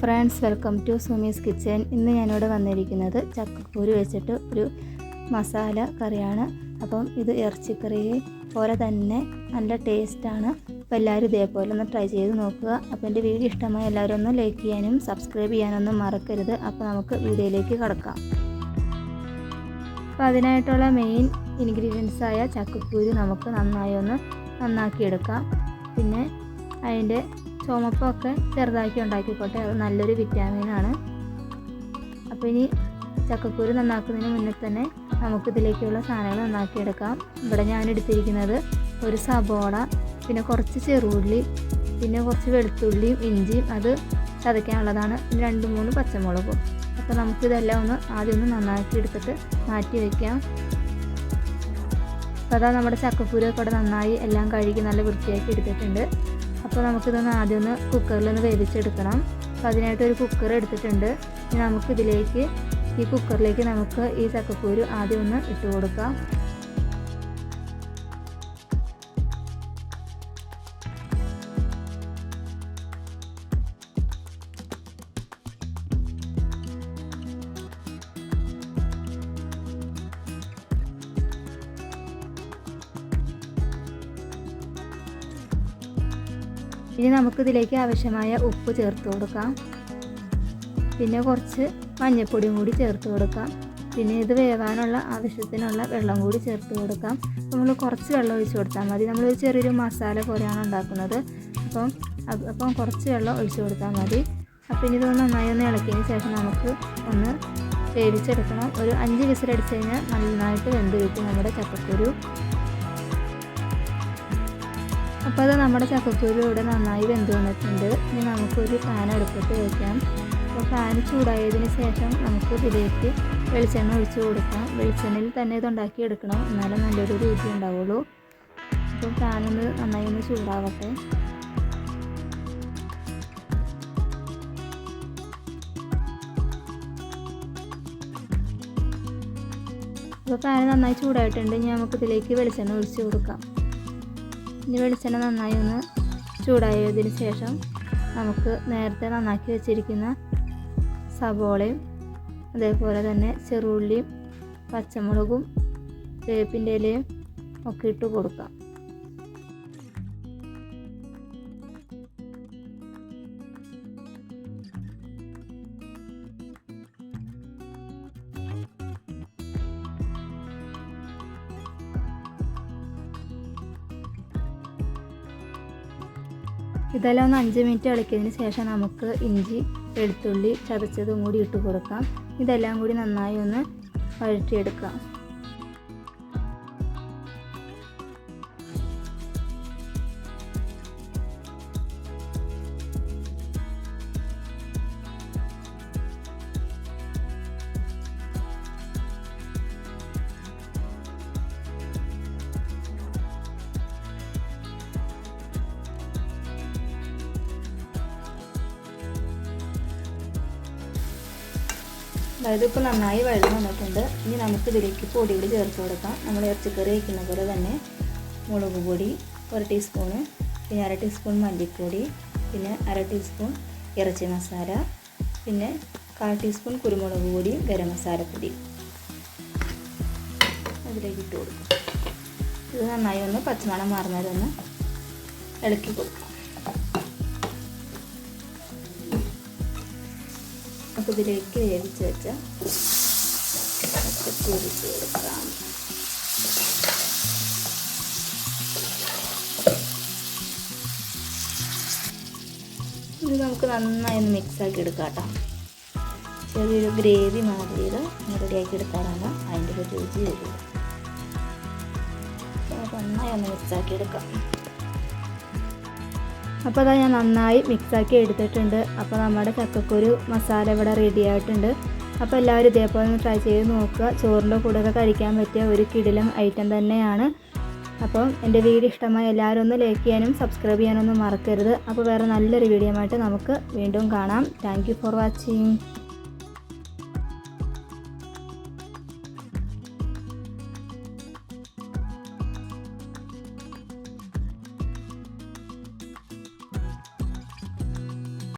Friends welcome to Sumi's kitchen. ഇന്ന് ഞാനിവിടെ വന്നിരിക്കുന്നത് ചക്കക്കൂര് വെച്ചിട്ട് ഒരു മസാല കറിയാണ്. അപ്പം ഇത് ഇറച്ചിക്കറി പോലെ തന്നെ നല്ല ടേസ്റ്റാണ്. അപ്പോൾ എല്ലാവരും ഇതേപോലെ ഒന്ന് ട്രൈ ചെയ്ത് നോക്കുക. അപ്പോൾ എന്റെ വീഡിയോ ഇഷ്ടമായി എല്ലാവരും ഒന്ന് ലൈക്ക് ചെയ്യാനും സബ്സ്ക്രൈബ് ചെയ്യാനൊന്നും മറക്കരുത്. അപ്പോൾ നമുക്ക് വീഡിയോയിലേക്ക് കടക്കാം. അപ്പോൾ അതിനായിട്ടുള്ള മെയിൻ ഇൻഗ്രീഡിയൻസ് ആയ ചക്കക്കൂര് നമുക്ക് നന്നായി ഒന്ന് നന്നാക്കിയെടുക്കാം. പിന്നെ അതിന്റെ ചുമപ്പൊക്കെ ചെറുതാക്കി ഉണ്ടാക്കിക്കോട്ടെ. അത് നല്ലൊരു വിറ്റാമിനാണ് അപ്പോൾ ഇനി ചക്കക്കൂര് നന്നാക്കുന്നതിന് മുന്നേ തന്നെ നമുക്ക് ഇതിലേക്കുള്ള സാധനങ്ങൾ നന്നാക്കിയെടുക്കാം. ഇവിടെ ഞാൻ എടുത്തിരിക്കുന്നത് ഒരു സബോള പിന്നെ കുറച്ച് ചെറുള്ളി പിന്നെ കുറച്ച് വെളുത്തുള്ളിയും ഇഞ്ചിയും അത് ചതയ്ക്കാനുള്ളതാണ്. രണ്ട് മൂന്ന് പച്ചമുളകും. അപ്പോൾ നമുക്കിതെല്ലാം ഒന്ന് ആദ്യം ഒന്ന് നന്നാക്കി എടുത്തിട്ട് മാറ്റി വയ്ക്കാം അപ്പോൾ അതാ നമ്മുടെ ചക്കക്കൂരൊക്കെ ഇവിടെ നന്നായി എല്ലാം കഴുകി നല്ല വൃത്തിയാക്കി എടുത്തിട്ടുണ്ട്. അപ്പോൾ നമുക്കിതൊന്ന് ആദ്യം ഒന്ന് കുക്കറിൽ ഒന്ന് വേവിച്ചെടുക്കണം. അപ്പോൾ അതിനായിട്ട് ഒരു കുക്കർ എടുത്തിട്ടുണ്ട്. ഇനി നമുക്കിതിലേക്ക് ഈ കുക്കറിലേക്ക് നമുക്ക് ഈ ചക്കക്കൂര് ആദ്യം ഒന്ന് ഇട്ട് കൊടുക്കാം. ഇനി നമുക്കിതിലേക്ക് ആവശ്യമായ ഉപ്പ് ചേർത്ത് കൊടുക്കാം. പിന്നെ കുറച്ച് മഞ്ഞൾപ്പൊടിയും കൂടി ചേർത്ത് കൊടുക്കാം. പിന്നെ ഇത് വേവാനുള്ള ആവശ്യത്തിനുള്ള വെള്ളം കൂടി ചേർത്ത് കൊടുക്കാം. നമ്മൾ കുറച്ച് വെള്ളം ഒഴിച്ച് കൊടുത്താൽ മതി. നമ്മളൊരു ചെറിയൊരു മസാല പോലെയാണ് ഉണ്ടാക്കുന്നത്. അപ്പം അപ്പം കുറച്ച് വെള്ളം ഒഴിച്ച് കൊടുത്താൽ മതി. അപ്പം ഇനി ഇതൊന്ന് നന്നായി ഒന്ന് ഇളക്കിയതിന് ശേഷം നമുക്ക് ഒന്ന് വേവിച്ചെടുക്കണം. ഒരു അഞ്ച് വിസിലടിച്ച് കഴിഞ്ഞാൽ നന്നായിട്ട് വെന്ത് കിട്ടും നമ്മുടെ ചക്കക്കുരു. അപ്പോൾ അത് നമ്മുടെ ചക്കക്കുരു ഇവിടെ നന്നായി വെന്ത് വന്നിട്ടുണ്ട്. ഇനി നമുക്കൊരു ഫാൻ അടുപ്പത്ത് വയ്ക്കാം അപ്പോൾ ഫാൻ ചൂടായതിന് ശേഷം നമുക്ക് ഇതിലേക്ക് വെളിച്ചെണ്ണ ഒഴിച്ച് കൊടുക്കാം. വെളിച്ചെണ്ണയിൽ തന്നെ ഇത് ഉണ്ടാക്കി എടുക്കണം. എന്നാലും നല്ലൊരു രുചി ഉണ്ടാവുള്ളൂ. അപ്പോൾ ഫാനൊന്ന് നന്നായി ഒന്ന് ചൂടാവട്ടെ. അപ്പോൾ ഫാൻ നന്നായി ചൂടായിട്ടുണ്ട്. ഇനി നമുക്കിതിലേക്ക് വെളിച്ചെണ്ണ ഒഴിച്ച് കൊടുക്കാം. ഇനി വെളിച്ചെണ്ണ നന്നായി ഒന്ന് ചൂടായതിന് ശേഷം നമുക്ക് നേരത്തെ നന്നാക്കി വെച്ചിരിക്കുന്ന സബോളയും അതേപോലെ തന്നെ ചെറുള്ളിയും പച്ചമുളകും വേപ്പിന്റെ ഇലയും ഒക്കെ ഇട്ട് കൊടുക്കാം. ഇതെല്ലാം ഒന്ന് അഞ്ച് മിനിറ്റ് ഇളക്കിയതിന് ശേഷം നമുക്ക് ഇഞ്ചി വെളുത്തുള്ളി ചതച്ചതും കൂടി ഇട്ട് കൊടുക്കാം. ഇതെല്ലാം കൂടി നന്നായി ഒന്ന് വഴറ്റിയെടുക്കാം. അതായത് ഇപ്പോൾ നന്നായി വെള്ളം വന്നിട്ടുണ്ട്. ഇനി നമുക്ക് ഇതിലേക്ക് പൊടികൾ ചേർത്ത് കൊടുക്കാം. നമ്മൾ ഇറച്ചിക്കറി വയ്ക്കുന്ന പോലെ തന്നെ മുളക് പൊടി ഒരു ടീസ്പൂണ് പിന്നെ അര ടീസ്പൂൺ മല്ലിപ്പൊടി പിന്നെ അര ടീസ്പൂൺ ഇറച്ചി മസാല പിന്നെ കാൽ ടീസ്പൂൺ കുരുമുളക് പൊടി ഗരം മസാലപ്പൊടി അതിലേക്ക് ഇട്ട് കൊടുക്കും. ഇത് നന്നായി ഒന്ന് പച്ചമണം മാറുന്നതൊന്ന് ഇളക്കി കൊടുക്കാം. നമുക്ക് ഇതിലേക്ക് വേവിച്ച് വെച്ച പൊരിച്ച് കൊടുക്കാം. ഇത് നമുക്ക് നന്നായി ഒന്ന് മിക്സാക്കി എടുക്കാം കേട്ടോ. ചെറിയൊരു ഗ്രേവി മാതിരിയിൽ റെഡിയാക്കി എടുക്കാനാണ് അതിന്റെ ഒരു രുചി വരുന്നത്. നന്നായി ഒന്ന് മിക്സാക്കി എടുക്കാം. അപ്പോൾ അതാ ഞാൻ നന്നായി മിക്സാക്കി എടുത്തിട്ടുണ്ട്. അപ്പോൾ നമ്മുടെ ചക്കക്കുരു മസാല ഇവിടെ റെഡി ആയിട്ടുണ്ട്. അപ്പോൾ എല്ലാവരും ഇതേപോലെ ഒന്ന് ട്രൈ ചെയ്ത് നോക്കുക. ചോറിന്റെ കൂടെയൊക്കെ കഴിക്കാൻ പറ്റിയ ഒരു കിടിലം ഐറ്റം തന്നെയാണ്. അപ്പം എന്റെ വീഡിയോ ഇഷ്ടമായി എല്ലാവരും ഒന്ന് ലൈക്ക് ചെയ്യാനും സബ്സ്ക്രൈബ് ചെയ്യാനൊന്നും മറക്കരുത്. അപ്പോൾ വേറെ നല്ലൊരു വീഡിയോ ആയിട്ട് നമുക്ക് വീണ്ടും കാണാം. Thank for watching